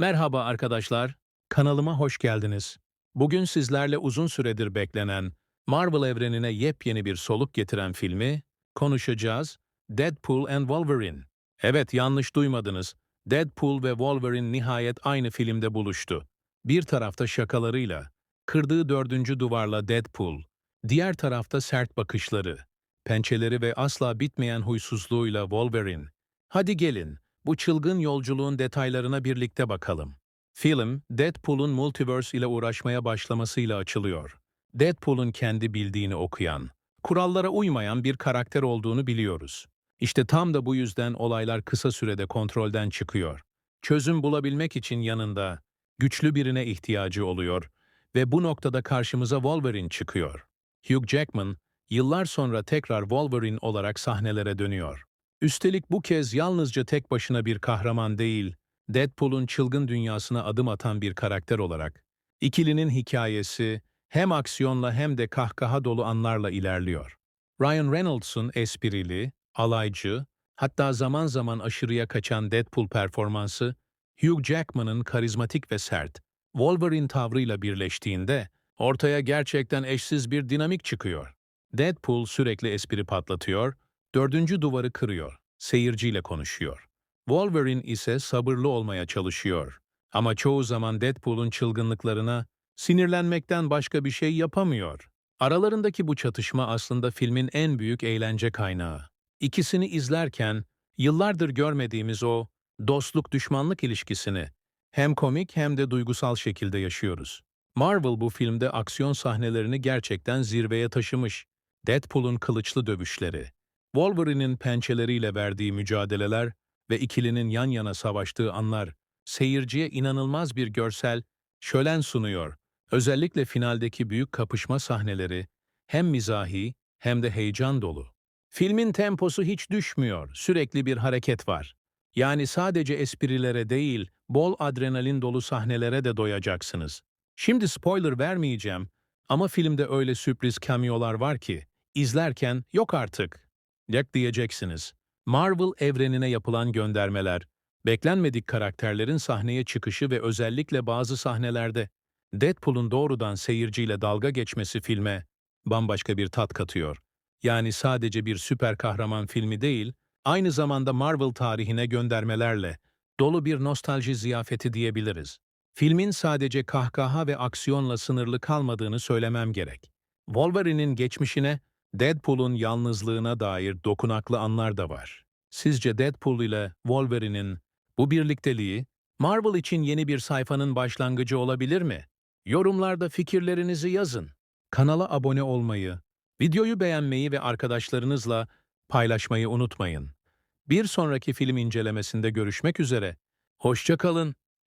Merhaba arkadaşlar, kanalıma hoş geldiniz. Bugün sizlerle uzun süredir beklenen, Marvel evrenine yepyeni bir soluk getiren filmi konuşacağız. Deadpool and Wolverine. Evet, yanlış duymadınız. Deadpool ve Wolverine nihayet aynı filmde buluştu. Bir tarafta şakalarıyla, kırdığı dördüncü duvarla Deadpool, diğer tarafta sert bakışları, pençeleri ve asla bitmeyen huysuzluğuyla Wolverine. Hadi gelin, bu çılgın yolculuğun detaylarına birlikte bakalım. Film, Deadpool'un multiverse ile uğraşmaya başlamasıyla açılıyor. Deadpool'un kendi bildiğini okuyan, kurallara uymayan bir karakter olduğunu biliyoruz. İşte tam da bu yüzden olaylar kısa sürede kontrolden çıkıyor. Çözüm bulabilmek için yanında güçlü birine ihtiyacı oluyor ve bu noktada karşımıza Wolverine çıkıyor. Hugh Jackman, yıllar sonra tekrar Wolverine olarak sahnelere dönüyor. Üstelik bu kez yalnızca tek başına bir kahraman değil, Deadpool'un çılgın dünyasına adım atan bir karakter olarak. İkilinin hikayesi hem aksiyonla hem de kahkaha dolu anlarla ilerliyor. Ryan Reynolds'un esprili, alaycı, hatta zaman zaman aşırıya kaçan Deadpool performansı, Hugh Jackman'ın karizmatik ve sert, Wolverine tavrıyla birleştiğinde ortaya gerçekten eşsiz bir dinamik çıkıyor. Deadpool sürekli espri patlatıyor, dördüncü duvarı kırıyor, seyirciyle konuşuyor. Wolverine ise sabırlı olmaya çalışıyor. Ama çoğu zaman Deadpool'un çılgınlıklarına sinirlenmekten başka bir şey yapamıyor. Aralarındaki bu çatışma aslında filmin en büyük eğlence kaynağı. İkisini izlerken yıllardır görmediğimiz o dostluk-düşmanlık ilişkisini hem komik hem de duygusal şekilde yaşıyoruz. Marvel bu filmde aksiyon sahnelerini gerçekten zirveye taşımış. Deadpool'un kılıçlı dövüşleri, Wolverine'in pençeleriyle verdiği mücadeleler ve ikilinin yan yana savaştığı anlar seyirciye inanılmaz bir görsel şölen sunuyor. Özellikle finaldeki büyük kapışma sahneleri hem mizahi hem de heyecan dolu. Filmin temposu hiç düşmüyor, sürekli bir hareket var. Yani sadece esprilere değil, bol adrenalin dolu sahnelere de doyacaksınız. Şimdi spoiler vermeyeceğim ama filmde öyle sürpriz cameolar var ki, izlerken yok artık. Diyeceksiniz. Marvel evrenine yapılan göndermeler, beklenmedik karakterlerin sahneye çıkışı ve özellikle bazı sahnelerde Deadpool'un doğrudan seyirciyle dalga geçmesi filme bambaşka bir tat katıyor. Yani sadece bir süper kahraman filmi değil, aynı zamanda Marvel tarihine göndermelerle dolu bir nostalji ziyafeti diyebiliriz. Filmin sadece kahkaha ve aksiyonla sınırlı kalmadığını söylemem gerek. Wolverine'in geçmişine, Deadpool'un yalnızlığına dair dokunaklı anlar da var. Sizce Deadpool ile Wolverine'in bu birlikteliği Marvel için yeni bir sayfanın başlangıcı olabilir mi? Yorumlarda fikirlerinizi yazın. Kanala abone olmayı, videoyu beğenmeyi ve arkadaşlarınızla paylaşmayı unutmayın. Bir sonraki film incelemesinde görüşmek üzere. Hoşça kalın.